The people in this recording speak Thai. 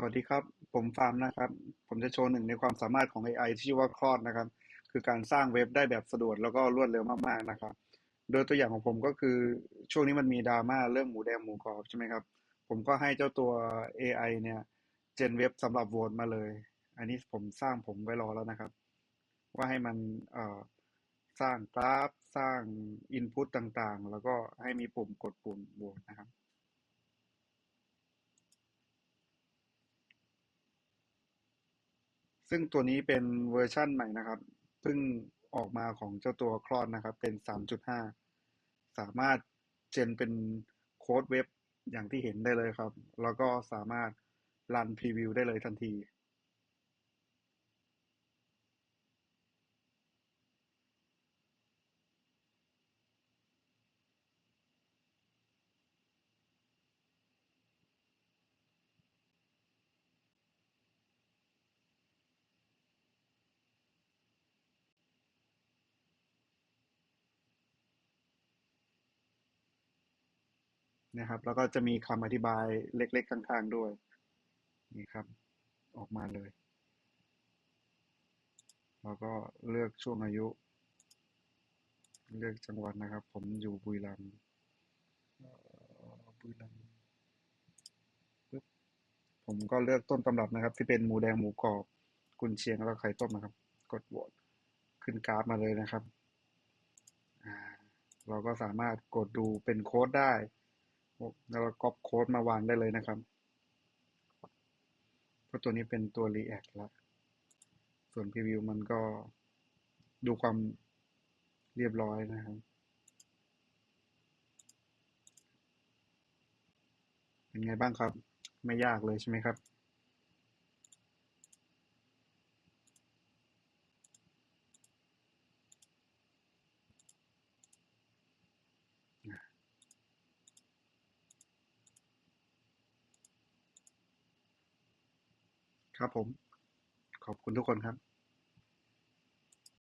สวัสดีครับ ผมฟาร์มนะครับ ผมจะโชว์หนึ่งในความสามารถของ AI ที่ชื่อว่าคลอดนะครับ คือการสร้างเว็บได้แบบสะดวกแล้วก็รวดเร็วมากๆนะครับ โดยตัวอย่างของผมก็คือช่วงนี้มันมีดราม่าเรื่องหมูแดงหมูกรอบใช่ไหมครับ ผมก็ให้เจ้าตัว AI เนี่ยเจนเว็บสำหรับโหวตมาเลย อันนี้ผมสร้างผมไว้รอแล้วนะครับ ว่าให้มันเอ่อสร้างกราฟ สร้างอินพุตต่างๆ แล้วก็ให้มีปุ่มกดปุ่มโหวตนะครับ ซึ่งตัวนี้เป็นเวอร์ชั่นใหม่นะครับเพิ่งออกมาของเจ้าตัวคลอดนะครับ เป็น 3.5 สามารถเจนเป็นโค้ดเว็บอย่างที่เห็นได้เลยครับ แล้วก็สามารถรันพรีวิวได้เลยทันที นะครับ แล้วก็จะมีคำอธิบายเล็กๆข้างๆด้วยนี่ครับ ออกมาเลย แล้วก็เลือกช่วงอายุ เลือกจังหวัดนะครับ ผมอยู่บุรีรัมย์เอ่อบุรีรัมย์ปึ๊บผมก็เลือกต้นตำรับนะครับ ที่เป็นหมูแดงหมูกรอบกุนเชียงแล้วก็ไข่ต้มนะครับ กดโหวตขึ้นกราฟมาเลยนะครับอ่าเราก็สามารถกดดูเป็นโค้ดได้ แล้วก็ก๊อปโค้ดมาวางได้เลยนะครับเพราะตัวนี้เป็นตัว React ละส่วน Preview มันก็ดูความเรียบร้อยนะครับ เป็นไงบ้างครับ ไม่ยากเลยใช่ไหมครับ ครับผม ขอบคุณทุกคนครับ